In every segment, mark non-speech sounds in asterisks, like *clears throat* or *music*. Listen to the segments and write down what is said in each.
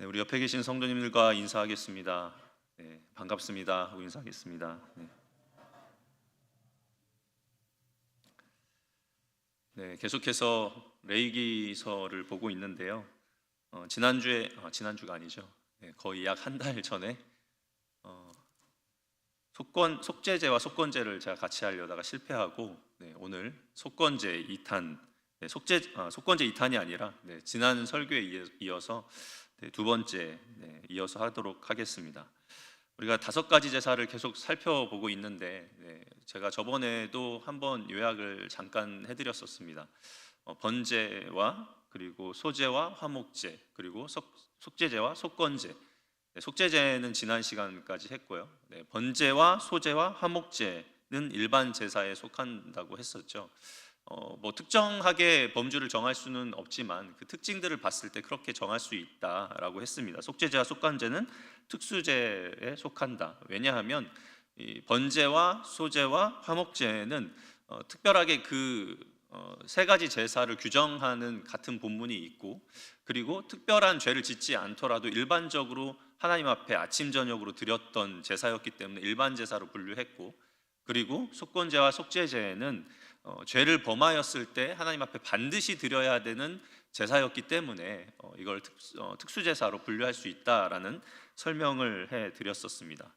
네, 우리 옆에 계신 성도님들과 인사하겠습니다. 네, 반갑습니다. 하고 인사하겠습니다. 네. 네, 계속해서 레이기서를 보고 있는데요. 어, 지난주에 아, 지난주가 아니죠. 네, 거의 약 한 달 전에 어, 속건 속죄제와 속건제를 제가 같이 하려다가 실패하고 네, 오늘 속건제 2탄 네, 속죄 아, 속건제 2탄이 아니라 네, 지난 설교에 이어- 이어서 네, 두 번째 네, 이어서 하도록 하겠습니다. 우리가 다섯 가지 제사를 계속 살펴보고 있는데 네, 제가 저번에도 한번 요약을 잠깐 해드렸었습니다. 어, 번제와 그리고 소제와 화목제 그리고 속, 속죄제와 속건제 네, 속죄제는 지난 시간까지 했고요. 네, 번제와 소제와 화목제는 일반 제사에 속한다고 했었죠. 어, 뭐 특정하게 범주를 정할 수는 없지만 그 특징들을 봤을 때 그렇게 정할 수 있다라고 했습니다. 속죄제와 속간제는 특수제에 속한다. 왜냐하면 이 번제와 소제와 화목제는 어, 특별하게 그 어, 세 가지 제사를 규정하는 같은 본문이 있고 그리고 특별한 죄를 짓지 않더라도 일반적으로 하나님 앞에 아침 저녁으로 드렸던 제사였기 때문에 일반 제사로 분류했고 그리고 속건제와 속죄제는 어, 죄를 범하였을 때 하나님 앞에 반드시 드려야 되는 제사였기 때문에 어, 이걸 특, 어, 특수제사로 분류할 수 있다라는 설명을 해 드렸었습니다.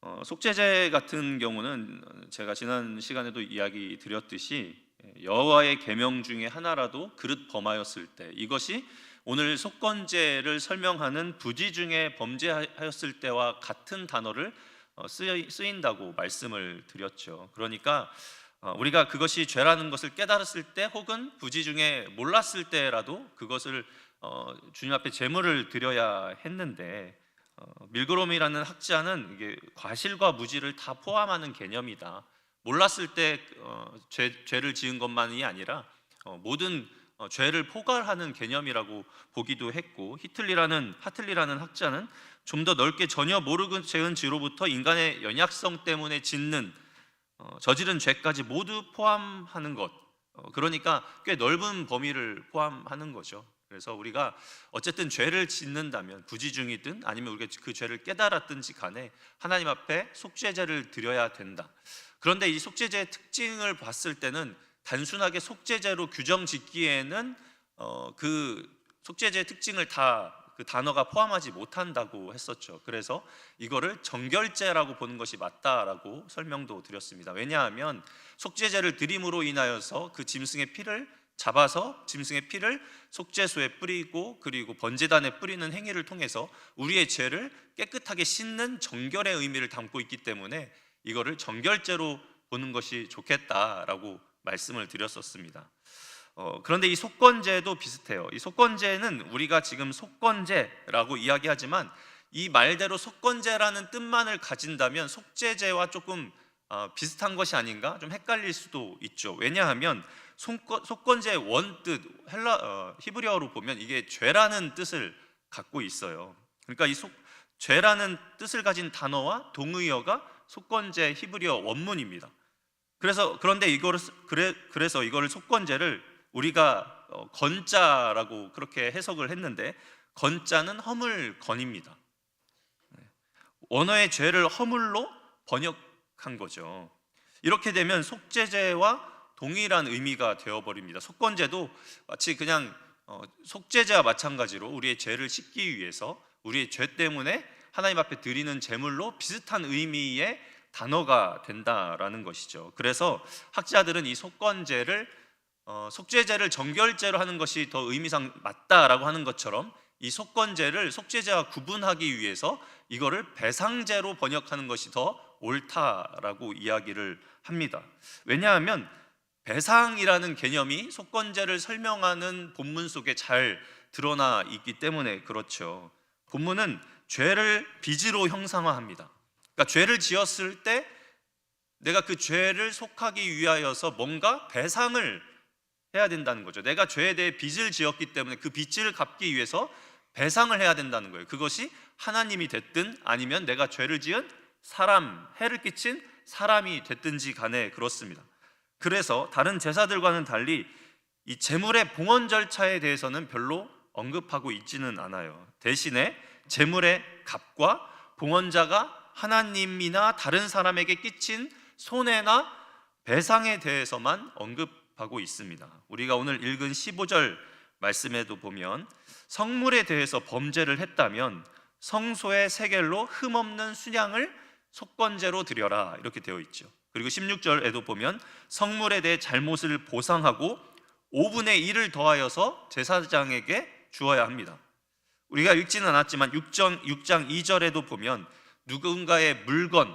어, 속죄제 같은 경우는 제가 지난 시간에도 이야기 드렸듯이 여호와의 계명 중에 하나라도 그릇 범하였을 때 이것이 오늘 속건제를 설명하는 부지 중에 범죄하였을 때와 같은 단어를 어, 쓰인다고 말씀을 드렸죠. 그러니까 어, 우리가 그것이 죄라는 것을 깨달았을 때 혹은 부지 중에 몰랐을 때라도 그것을 어, 주님 앞에 제물을 드려야 했는데 어, 밀그롬이라는 학자는 이게 과실과 무지를 다 포함하는 개념이다. 몰랐을 때 어, 죄, 죄를 지은 것만이 아니라 어, 모든 어, 죄를 포괄하는 개념이라고 보기도 했고 히틀리라는 하틀리라는 학자는 좀 더 넓게 전혀 모르고 죄은 죄로부터 인간의 연약성 때문에 짓는 어, 저지른 죄까지 모두 포함하는 것. 어, 그러니까 꽤 넓은 범위를 포함하는 거죠. 그래서 우리가 어쨌든 죄를 짓는다면 부지중이든 아니면 우리가 그 죄를 깨달았든지 간에 하나님 앞에 속죄제를 드려야 된다. 그런데 이 속죄제의 특징을 봤을 때는 단순하게 속죄제로 규정 짓기에는 어, 그 속죄제의 특징을 다 그 단어가 포함하지 못한다고 했었죠. 그래서 이거를 정결제라고 보는 것이 맞다라고 설명도 드렸습니다. 왜냐하면 속죄제를 드림으로 인하여서 그 짐승의 피를 잡아서 짐승의 피를 속죄소에 뿌리고 그리고 번제단에 뿌리는 행위를 통해서 우리의 죄를 깨끗하게 씻는 정결의 의미를 담고 있기 때문에 이거를 정결제로 보는 것이 좋겠다라고 말씀을 드렸었습니다. 어, 그런데 이 속건제도 비슷해요. 이 속건제는 우리가 지금 속건제라고 이야기하지만 이 말대로 속건제라는 뜻만을 가진다면 속죄제와 조금 어, 비슷한 것이 아닌가 좀 헷갈릴 수도 있죠. 왜냐하면 속건, 속건제의 원뜻 헬라 어, 히브리어로 보면 이게 죄라는 뜻을 갖고 있어요. 그러니까 이 속, 죄라는 뜻을 가진 단어와 동의어가 속건제 히브리어 원문입니다. 그래서 그런데 이거를 쓰- 그래 그래서 이거를 속건제를 우리가 어, 건자라고 그렇게 해석을 했는데 건자는 허물 건입니다. 네. 원어의 죄를 허물로 번역한 거죠. 이렇게 되면 속죄제와 동일한 의미가 되어버립니다. 속건제도 마치 그냥 어, 속죄제와 마찬가지로 우리의 죄를 씻기 위해서 우리의 죄 때문에 하나님 앞에 드리는 제물로 비슷한 의미의 단어가 된다라는 것이죠. 그래서 학자들은 이 속건제를 어, 속죄제를 정결제로 하는 것이 더 의미상 맞다라고 하는 것처럼 이 속건제를 속죄제와 구분하기 위해서 이거를 배상제로 번역하는 것이 더 옳다라고 이야기를 합니다. 왜냐하면 배상이라는 개념이 속건제를 설명하는 본문 속에 잘 드러나 있기 때문에 그렇죠. 본문은 죄를 빚으로 형상화합니다. 그러니까 죄를 지었을 때 내가 그 죄를 속하기 위하여서 뭔가 배상을 해야 된다는 거죠. 내가 죄에 대해 빚을 지었기 때문에 그 빚을 갚기 위해서 배상을 해야 된다는 거예요. 그것이 하나님이 됐든 아니면 내가 죄를 지은 사람, 해를 끼친 사람이 됐든지 간에 그렇습니다. 그래서 다른 제사들과는 달리 이 제물의 봉헌 절차에 대해서는 별로 언급하고 있지는 않아요. 대신에 재물의 값과 봉헌자가 하나님이나 다른 사람에게 끼친 손해나 배상에 대해서만 언급 하고 있습니다. 우리가 오늘 읽은 15절 말씀에도 보면 성물에 대해서 범죄를 했다면 성소의 세겔로 흠없는 순양을 속건제로 드려라 이렇게 되어 있죠. 그리고 16절에도 보면 성물에 대해 잘못을 보상하고 5분의 1을 더하여서 제사장에게 주어야 합니다. 우리가 읽지는 않았지만 6장, 6장 2절에도 보면 누군가의 물건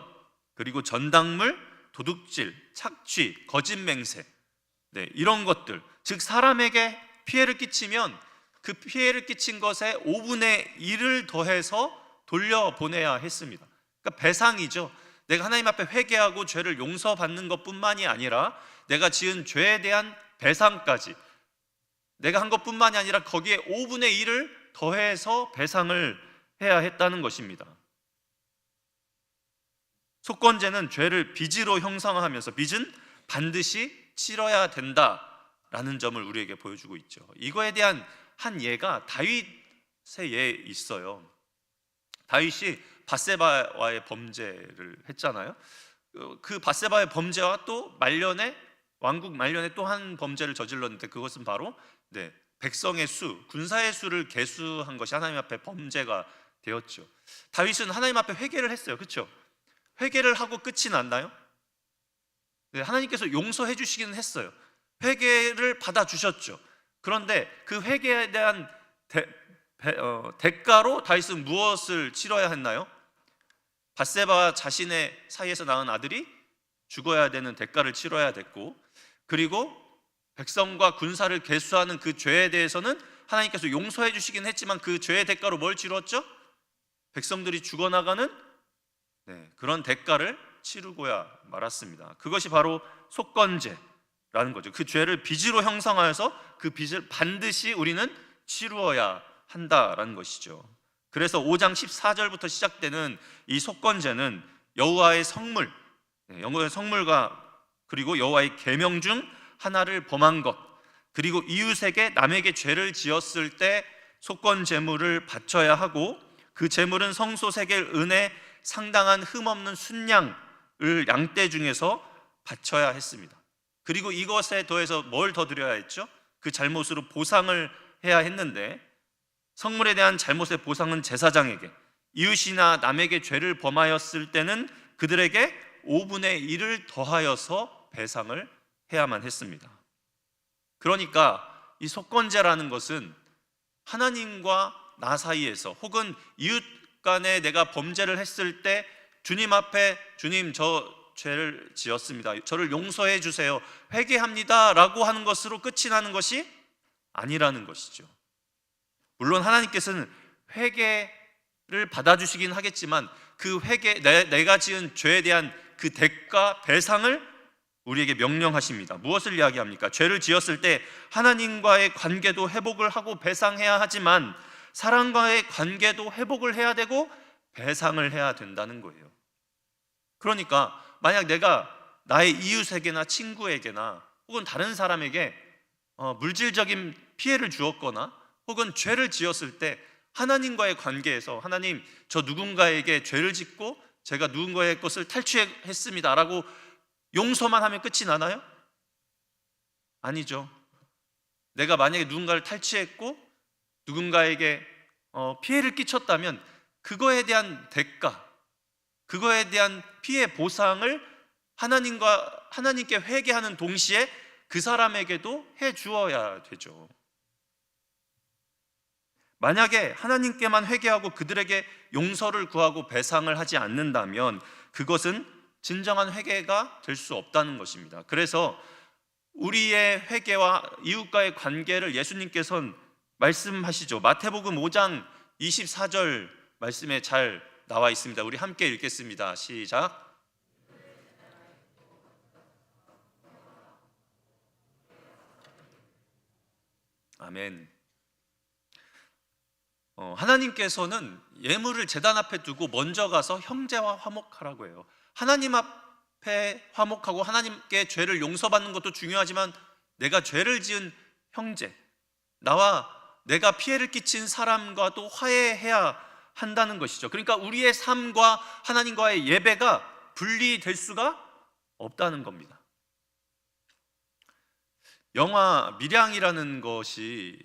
그리고 전당물, 도둑질, 착취, 거짓 맹세 네, 이런 것들 즉 사람에게 피해를 끼치면 그 피해를 끼친 것에 5분의 1을 더해서 돌려보내야 했습니다. 그러니까 배상이죠. 내가 하나님 앞에 회개하고 죄를 용서받는 것뿐만이 아니라 내가 지은 죄에 대한 배상까지 내가 한 것뿐만이 아니라 거기에 5분의 1을 더해서 배상을 해야 했다는 것입니다. 속건제는 죄를 빚으로 형상화하면서 빚은 반드시 치러야 된다라는 점을 우리에게 보여주고 있죠. 이거에 대한 한 예가 다윗의 예에 있어요. 다윗이 바세바와의 범죄를 했잖아요. 어, 그 바세바의 범죄와 또 말년에 왕국 말년에 또 한 범죄를 저질렀는데 그것은 바로 네, 백성의 수, 군사의 수를 계수한 것이 하나님 앞에 범죄가 되었죠. 다윗은 하나님 앞에 회개를 했어요. 그렇죠? 회개를 하고 끝이 났나요? 네, 하나님께서 용서해 주시기는 했어요. 회개를 받아 주셨죠. 그런데 그 회개에 대한 대, 배- 어, 대가로 다윗은 무엇을 치러야 했나요? 바세바 자신의 사이에서 낳은 아들이 죽어야 되는 대가를 치러야 됐고 그리고 백성과 군사를 계수하는 그 죄에 대해서는 하나님께서 용서해 주시긴 했지만 그 죄의 대가로 뭘 치렀죠? 백성들이 죽어나가는 네, 그런 대가를 치르고야 말았습니다. 그것이 바로 속건제라는 거죠. 그 죄를 빚으로 형성하여서 그 빚을 반드시 우리는 치루어야 한다라는 것이죠. 그래서 5장 14절부터 시작되는 이 속건제는 여호와의 성물, 네, 여호와의 성물과 그리고 여호와의 계명 중 하나를 범한 것, 그리고 이웃에게 남에게 죄를 지었을 때 속건 제물을 바쳐야 하고 그 제물은 성소 세겔 은에 상당한 흠 없는 순양을 양떼 중에서 바쳐야 했습니다. 그리고 이것에 더해서 뭘 더 드려야 했죠? 그 잘못으로 보상을 해야 했는데 성물에 대한 잘못의 보상은 제사장에게 이웃이나 남에게 죄를 범하였을 때는 그들에게 5분의 1을 더하여서 배상을 해야만 했습니다. 그러니까 이 속건제라는 것은 하나님과 나 사이에서 혹은 이웃 간에 내가 범죄를 했을 때 주님 앞에 주님 저 죄를 지었습니다. 저를 용서해 주세요. 회개합니다라고 하는 것으로 끝이 나는 것이 아니라는 것이죠. 물론 하나님께서는 회개를 받아주시긴 하겠지만 그 회개 내, 내가 지은 죄에 대한 그 대가 배상을 우리에게 명령하십니다. 무엇을 이야기합니까? 죄를 지었을 때 하나님과의 관계도 회복을 하고 배상해야 하지만 사람과의 관계도 회복을 해야 되고 배상을 해야 된다는 거예요. 그러니까 만약 내가 나의 이웃에게나 친구에게나 혹은 다른 사람에게 어, 물질적인 피해를 주었거나 혹은 죄를 지었을 때 하나님과의 관계에서 하나님 저 누군가에게 죄를 짓고 제가 누군가의 것을 탈취했습니다라고 용서만 하면 끝이 나나요? 아니죠. 내가 만약에 누군가를 탈취했고 누군가에게 어, 피해를 끼쳤다면 그거에 대한 대가, 그거에 대한 피해 보상을 하나님과 하나님께 회개하는 동시에 그 사람에게도 해 주어야 되죠. 만약에 하나님께만 회개하고 그들에게 용서를 구하고 배상을 하지 않는다면 그것은 진정한 회개가 될 수 없다는 것입니다. 그래서 우리의 회개와 이웃과의 관계를 예수님께서는 말씀하시죠. 마태복음 5장 24절 말씀에 잘 나와 있습니다. 우리 함께 읽겠습니다. 시작. 아멘. 어, 하나님께서는 예물을 제단 앞에 두고 먼저 가서 형제와 화목하라고 해요. 하나님 앞에 화목하고 하나님께 죄를 용서받는 것도 중요하지만 내가 죄를 지은 형제, 나와 내가 피해를 끼친 사람과도 화해해야 한다는 것이죠. 그러니까 우리의 삶과 하나님과의 예배가 분리될 수가 없다는 겁니다. 영화 밀양이라는 것이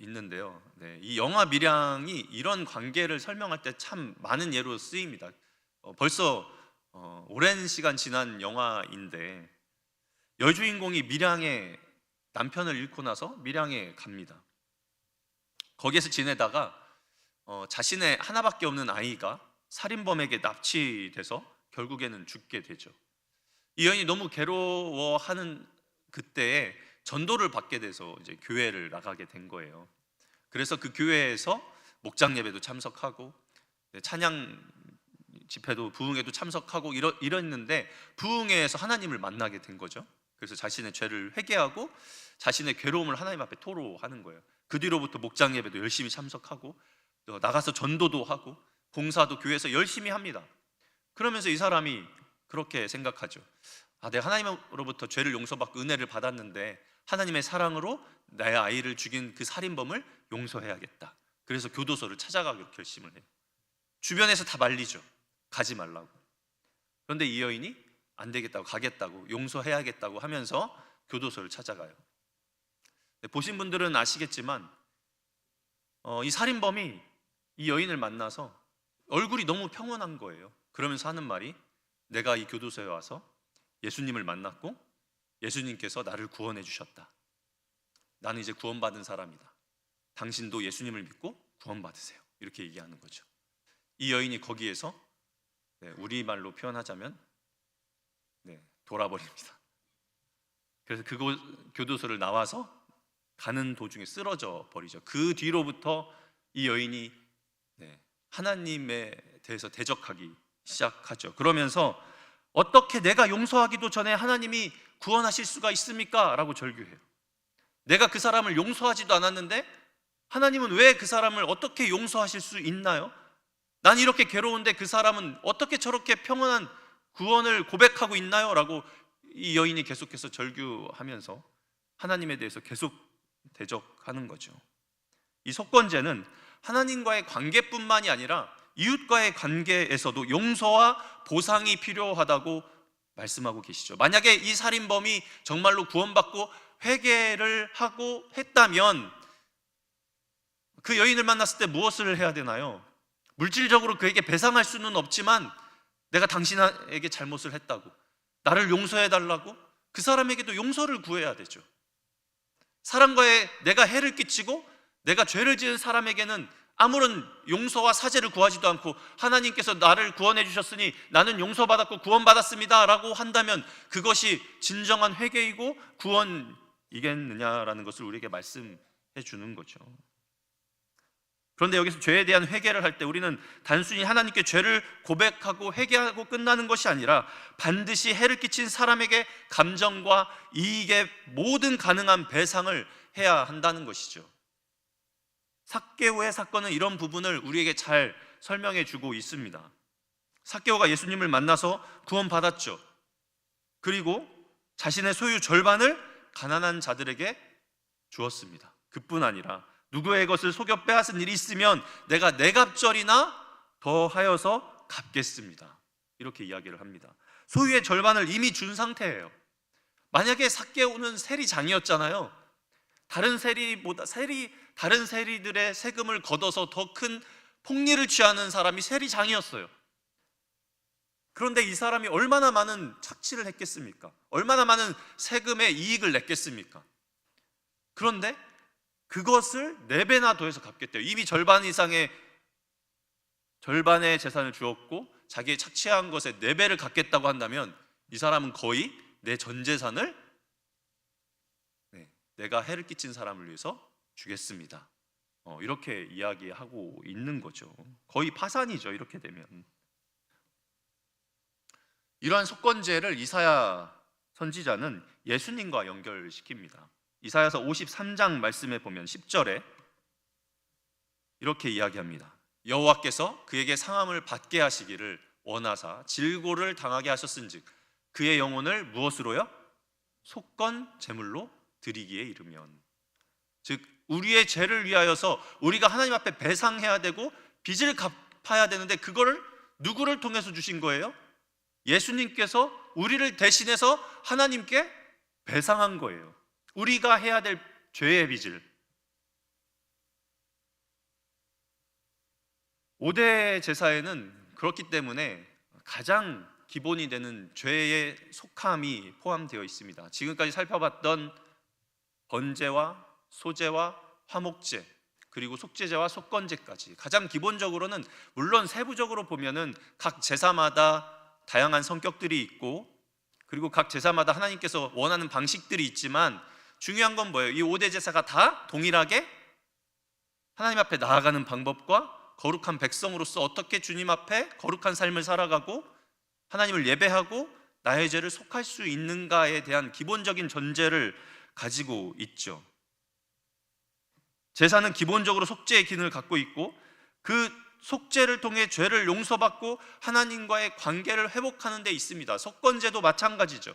있는데요. 네, 이 영화 밀양이 이런 관계를 설명할 때 참 많은 예로 쓰입니다. 어, 벌써 어, 오랜 시간 지난 영화인데 여주인공이 밀양에 남편을 잃고 나서 밀양에 갑니다. 거기에서 지내다가 어, 자신의 하나밖에 없는 아이가 살인범에게 납치돼서 결국에는 죽게 되죠. 이 여인이 너무 괴로워하는 그때에 전도를 받게 돼서 이제 교회를 나가게 된 거예요. 그래서 그 교회에서 목장 예배도 참석하고 네, 찬양 집회도 부흥회도 참석하고 이러, 이랬는데 부흥회에서 하나님을 만나게 된 거죠. 그래서 자신의 죄를 회개하고 자신의 괴로움을 하나님 앞에 토로하는 거예요. 그 뒤로부터 목장 예배도 열심히 참석하고 또 나가서 전도도 하고 봉사도 교회에서 열심히 합니다. 그러면서 이 사람이 그렇게 생각하죠. 아, 내가 하나님으로부터 죄를 용서받고 은혜를 받았는데 하나님의 사랑으로 나의 아이를 죽인 그 살인범을 용서해야겠다. 그래서 교도소를 찾아가기로 결심을 해요. 주변에서 다 말리죠. 가지 말라고. 그런데 이 여인이 안 되겠다고 가겠다고 용서해야겠다고 하면서 교도소를 찾아가요. 네, 보신 분들은 아시겠지만 어, 이 살인범이 이 여인을 만나서 얼굴이 너무 평온한 거예요. 그러면서 하는 말이 내가 이 교도소에 와서 예수님을 만났고 예수님께서 나를 구원해 주셨다. 나는 이제 구원받은 사람이다. 당신도 예수님을 믿고 구원받으세요. 이렇게 얘기하는 거죠. 이 여인이 거기에서 네, 우리 말로 표현하자면 네, 돌아버립니다. 그래서 그곳 교도소를 나와서 가는 도중에 쓰러져 버리죠. 그 뒤로부터 이 여인이 네, 하나님에 대해서 대적하기 시작하죠. 그러면서 어떻게 내가 용서하기도 전에 하나님이 구원하실 수가 있습니까? 라고 절규해요. 내가 그 사람을 용서하지도 않았는데 하나님은 왜 그 사람을 어떻게 용서하실 수 있나요? 난 이렇게 괴로운데 그 사람은 어떻게 저렇게 평온한 구원을 고백하고 있나요? 라고 이 여인이 계속해서 절규하면서 하나님에 대해서 계속 대적하는 거죠. 이 속건제는 하나님과의 관계뿐만이 아니라 이웃과의 관계에서도 용서와 보상이 필요하다고 말씀하고 계시죠. 만약에 이 살인범이 정말로 구원받고 회개를 하고 했다면 그 여인을 만났을 때 무엇을 해야 되나요? 물질적으로 그에게 배상할 수는 없지만 내가 당신에게 잘못을 했다고 나를 용서해 달라고 그 사람에게도 용서를 구해야 되죠. 사람과의 내가 해를 끼치고 내가 죄를 지은 사람에게는 아무런 용서와 사죄를 구하지도 않고 하나님께서 나를 구원해 주셨으니 나는 용서받았고 구원받았습니다라고 한다면 그것이 진정한 회개이고 구원이겠느냐라는 것을 우리에게 말씀해 주는 거죠. 그런데 여기서 죄에 대한 회개를 할 때 우리는 단순히 하나님께 죄를 고백하고 회개하고 끝나는 것이 아니라 반드시 해를 끼친 사람에게 감정과 이익의 모든 가능한 배상을 해야 한다는 것이죠. 삭개오의 사건은 이런 부분을 우리에게 잘 설명해 주고 있습니다. 삭개오가 예수님을 만나서 구원받았죠. 그리고 자신의 소유 절반을 가난한 자들에게 주었습니다. 그뿐 아니라 누구의 것을 속여 빼앗은 일이 있으면 내가 네 갑절이나 더 하여서 갚겠습니다. 이렇게 이야기를 합니다. 소유의 절반을 이미 준 상태예요. 만약에 삭개오는 세리장이었잖아요. 다른 세리보다 세리 다른 세리들의 세금을 걷어서 더 큰 폭리를 취하는 사람이 세리장이었어요. 그런데 이 사람이 얼마나 많은 착취를 했겠습니까? 얼마나 많은 세금의 이익을 냈겠습니까? 그런데 그것을 네 배나 더해서 갚겠대요. 이미 절반 이상의 절반의 재산을 주었고 자기의 착취한 것에 네 배를 갚겠다고 한다면 이 사람은 거의 내 전 재산을 네, 내가 해를 끼친 사람을 위해서 주겠습니다. 어, 이렇게 이야기하고 있는 거죠. 거의 파산이죠. 이렇게 되면 이러한 속건제를 이사야 선지자는 예수님과 연결시킵니다. 이사야서 53장 말씀에 보면 10절에 이렇게 이야기합니다. 여호와께서 그에게 상함을 받게 하시기를 원하사 질고를 당하게 하셨은즉 그의 영혼을 무엇으로요? 속건 제물로 드리기에 이르면 즉 우리의 죄를 위하여서 우리가 하나님 앞에 배상해야 되고 빚을 갚아야 되는데 그거를 누구를 통해서 주신 거예요? 예수님께서 우리를 대신해서 하나님께 배상한 거예요. 우리가 해야 될 죄의 빚을. 5대 제사에는 그렇기 때문에 가장 기본이 되는 죄의 속함이 포함되어 있습니다. 지금까지 살펴봤던 번제와 소제와 화목제 그리고 속죄제와 속건제까지 가장 기본적으로는 물론 세부적으로 보면은 각 제사마다 다양한 성격들이 있고 그리고 각 제사마다 하나님께서 원하는 방식들이 있지만 중요한 건 뭐예요? 이 5대 제사가 다 동일하게 하나님 앞에 나아가는 방법과 거룩한 백성으로서 어떻게 주님 앞에 거룩한 삶을 살아가고 하나님을 예배하고 나의 죄를 속할 수 있는가에 대한 기본적인 전제를 가지고 있죠. 제사는 기본적으로 속죄의 기능을 갖고 있고 그 속죄를 통해 죄를 용서받고 하나님과의 관계를 회복하는 데 있습니다. 속건제도 마찬가지죠.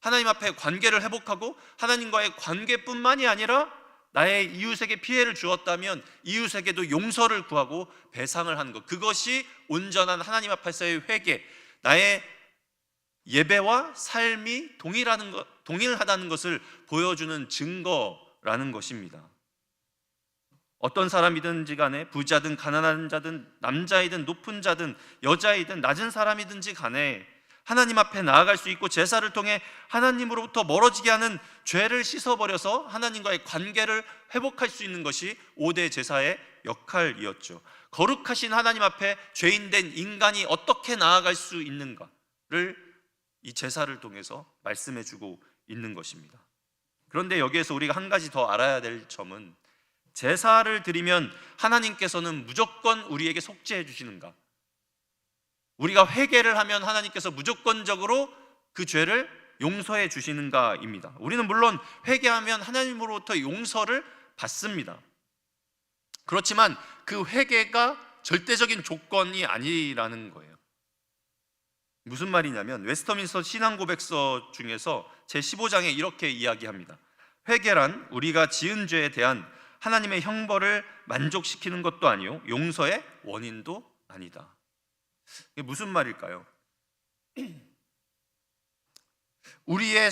하나님 앞에 관계를 회복하고 하나님과의 관계뿐만이 아니라 나의 이웃에게 피해를 주었다면 이웃에게도 용서를 구하고 배상을 하는 것. 그것이 온전한 하나님 앞에서의 회개, 나의 예배와 삶이 동일하는 것, 동일하다는 것을 보여주는 증거라는 것입니다. 어떤 사람이든지 간에 부자든 가난한 자든 남자이든 높은 자든 여자이든 낮은 사람이든지 간에 하나님 앞에 나아갈 수 있고 제사를 통해 하나님으로부터 멀어지게 하는 죄를 씻어버려서 하나님과의 관계를 회복할 수 있는 것이 5대 제사의 역할이었죠. 거룩하신 하나님 앞에 죄인된 인간이 어떻게 나아갈 수 있는가를 이 제사를 통해서 말씀해 주고 있는 것입니다. 그런데 여기에서 우리가 한 가지 더 알아야 될 점은 제사를 드리면 하나님께서는 무조건 우리에게 속죄해 주시는가? 우리가 회개를 하면 하나님께서 무조건적으로 그 죄를 용서해 주시는가입니다. 우리는 물론 회개하면 하나님으로부터 용서를 받습니다. 그렇지만 그 회개가 절대적인 조건이 아니라는 거예요. 무슨 말이냐면 웨스터민스터 신앙 고백서 중에서 제 15장에 이렇게 이야기합니다. 회개란 우리가 지은 죄에 대한 하나님의 형벌을 만족시키는 것도 아니요 용서의 원인도 아니다. 이게 무슨 말일까요? *clears throat* 우리의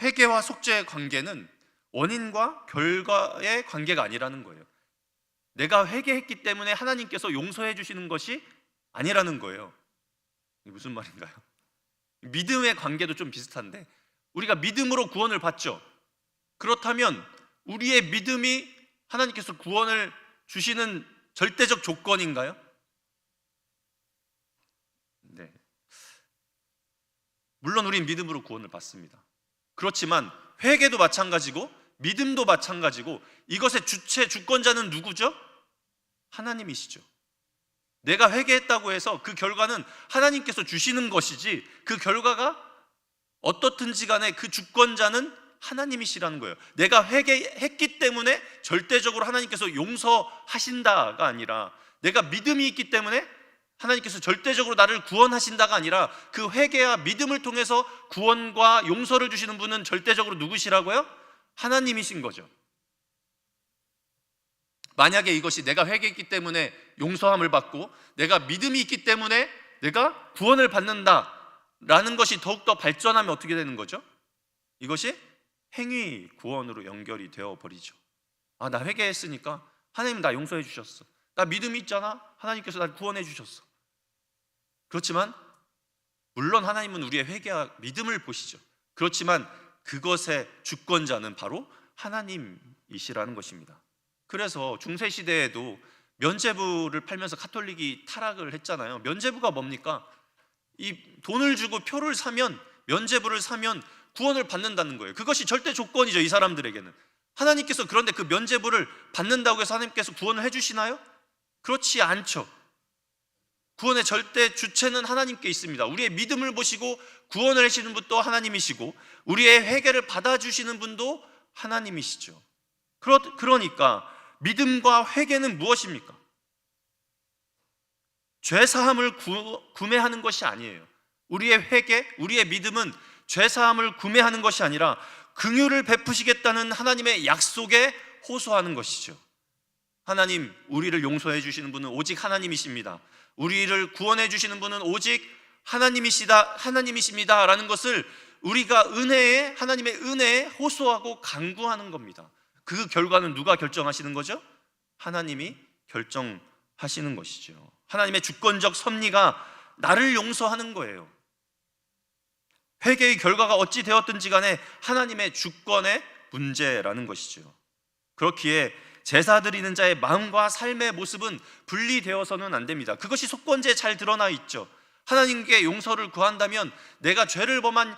회개와 속죄의 관계는 원인과 결과의 관계가 아니라는 거예요. 내가 회개했기 때문에 하나님께서 용서해 주시는 것이 아니라는 거예요. 이게 무슨 말인가요? 믿음의 관계도 좀 비슷한데 우리가 믿음으로 구원을 받죠. 그렇다면 우리의 믿음이 하나님께서 구원을 주시는 절대적 조건인가요? 네. 물론 우린 믿음으로 구원을 받습니다. 그렇지만 회개도 마찬가지고 믿음도 마찬가지고 이것의 주체 주권자는 누구죠? 하나님이시죠. 내가 회개했다고 해서 그 결과는 하나님께서 주시는 것이지 그 결과가 어떻든지 간에 그 주권자는 하나님이시라는 거예요. 내가 회개했기 때문에 절대적으로 하나님께서 용서하신다가 아니라 내가 믿음이 있기 때문에 하나님께서 절대적으로 나를 구원하신다가 아니라 그 회개와 믿음을 통해서 구원과 용서를 주시는 분은 절대적으로 누구시라고요? 하나님이신 거죠. 만약에 이것이 내가 회개했기 때문에 용서함을 받고 내가 믿음이 있기 때문에 내가 구원을 받는다라는 것이 더욱더 발전하면 어떻게 되는 거죠? 이것이 행위 구원으로 연결이 되어 버리죠. 아, 나 회개했으니까 하나님 나 용서해 주셨어. 나 믿음이 있잖아. 하나님께서 날 구원해 주셨어. 그렇지만 물론 하나님은 우리의 회개와 믿음을 보시죠. 그렇지만 그것의 주권자는 바로 하나님이시라는 것입니다. 그래서 중세 시대에도 면죄부를 팔면서 카톨릭이 타락을 했잖아요. 면죄부가 뭡니까? 이 돈을 주고 표를 사면 면죄부를 사면 구원을 받는다는 거예요. 그것이 절대 조건이죠, 이 사람들에게는. 하나님께서 그런데 그 면죄부를 받는다고 해서 하나님께서 구원을 해 주시나요? 그렇지 않죠. 구원의 절대 주체는 하나님께 있습니다. 우리의 믿음을 보시고 구원을 하시는 분도 하나님이시고 우리의 회개를 받아주시는 분도 하나님이시죠. 그러, 그러니까 믿음과 회개는 무엇입니까? 죄 사함을 구 매하는 것이 아니에요. 우리의 회개, 우리의 믿음은 죄 사함을 구매하는 것이 아니라 긍휼을 베푸시겠다는 하나님의 약속에 호소하는 것이죠. 하나님, 우리를 용서해 주시는 분은 오직 하나님이십니다. 우리를 구원해 주시는 분은 오직 하나님이시다, 하나님이십니다라는 것을 우리가 은혜에 하나님의 은혜에 호소하고 간구하는 겁니다. 그 결과는 누가 결정하시는 거죠? 하나님이 결정하시는 것이죠. 하나님의 주권적 섭리가 나를 용서하는 거예요. 회개의 결과가 어찌 되었든지 간에 하나님의 주권의 문제라는 것이죠. 그렇기에 제사 드리는 자의 마음과 삶의 모습은 분리되어서는 안 됩니다. 그것이 속건제에 잘 드러나 있죠. 하나님께 용서를 구한다면 내가 죄를 범한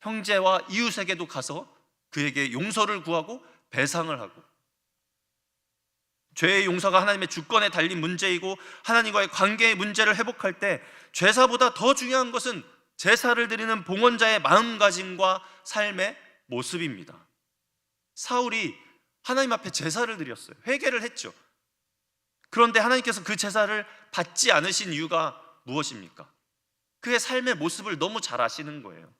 형제와 이웃에게도 가서 그에게 용서를 구하고 배상을 하고 죄의 용서가 하나님의 주권에 달린 문제이고 하나님과의 관계의 문제를 회복할 때 죄사보다 더 중요한 것은 제사를 드리는 봉헌자의 마음가짐과 삶의 모습입니다. 사울이 하나님 앞에 제사를 드렸어요. 회개를 했죠. 그런데 하나님께서 그 제사를 받지 않으신 이유가 무엇입니까? 그의 삶의 모습을 너무 잘 아시는 거예요.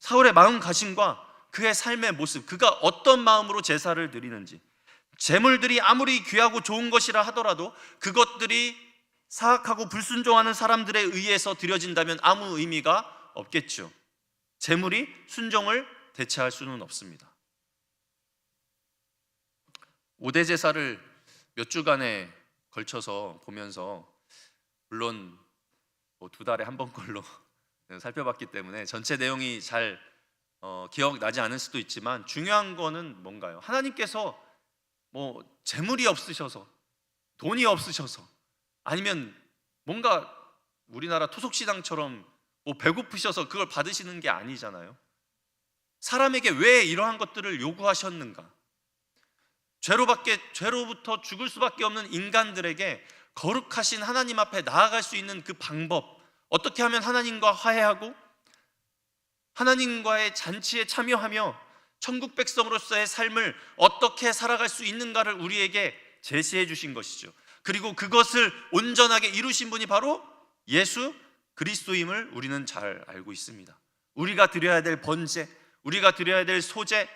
사울의 마음가짐과 그의 삶의 모습, 그가 어떤 마음으로 제사를 드리는지, 재물들이 아무리 귀하고 좋은 것이라 하더라도 그것들이 사악하고 불순종하는 사람들에 의해서 드려진다면 아무 의미가 없겠죠. 재물이 순종을 대체할 수는 없습니다. 5대 제사를 몇 주간에 걸쳐서 보면서 물론 뭐 두 달에 한번 걸로 *laughs* 살펴봤기 때문에 전체 내용이 잘 어, 기억나지 않을 수도 있지만 중요한 거는 뭔가요? 하나님께서 뭐 재물이 없으셔서 돈이 없으셔서 아니면 뭔가 우리나라 토속시장처럼 뭐 배고프셔서 그걸 받으시는 게 아니잖아요. 사람에게 왜 이러한 것들을 요구하셨는가? 죄로밖에 죄로부터 죽을 수밖에 없는 인간들에게 거룩하신 하나님 앞에 나아갈 수 있는 그 방법 어떻게 하면 하나님과 화해하고 하나님과의 잔치에 참여하며 천국 백성으로서의 삶을 어떻게 살아갈 수 있는가를 우리에게 제시해 주신 것이죠. 그리고 그것을 온전하게 이루신 분이 바로 예수 그리스도임을 우리는 잘 알고 있습니다. 우리가 드려야 될 번제, 우리가 드려야 될 소제,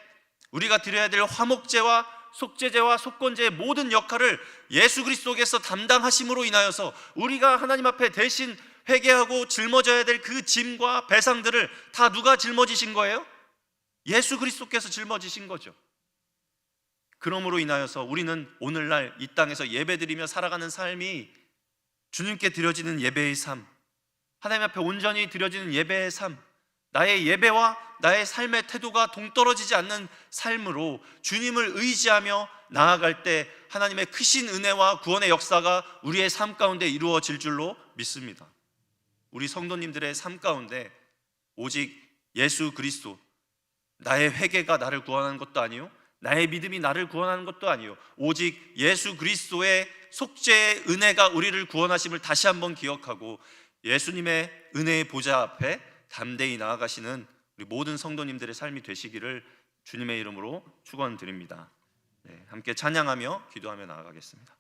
우리가 드려야 될 화목제와 속죄제와 속건제의 모든 역할을 예수 그리스도께서 담당하심으로 인하여서 우리가 하나님 앞에 대신 회개하고 짊어져야 될 그 짐과 배상들을 다 누가 짊어지신 거예요? 예수 그리스도께서 짊어지신 거죠. 그러므로 인하여서 우리는 오늘날 이 땅에서 예배드리며 살아가는 삶이 주님께 드려지는 예배의 삶, 하나님 앞에 온전히 드려지는 예배의 삶, 나의 예배와 나의 삶의 태도가 동떨어지지 않는 삶으로 주님을 의지하며 나아갈 때 하나님의 크신 은혜와 구원의 역사가 우리의 삶 가운데 이루어질 줄로 믿습니다. 우리 성도님들의 삶 가운데 오직 예수 그리스도 나의 회개가 나를 구원하는 것도 아니요 나의 믿음이 나를 구원하는 것도 아니요 오직 예수 그리스도의 속죄의 은혜가 우리를 구원하심을 다시 한번 기억하고 예수님의 은혜의 보좌 앞에 담대히 나아가시는 우리 모든 성도님들의 삶이 되시기를 주님의 이름으로 축원드립니다. 네, 함께 찬양하며 기도하며 나아가겠습니다.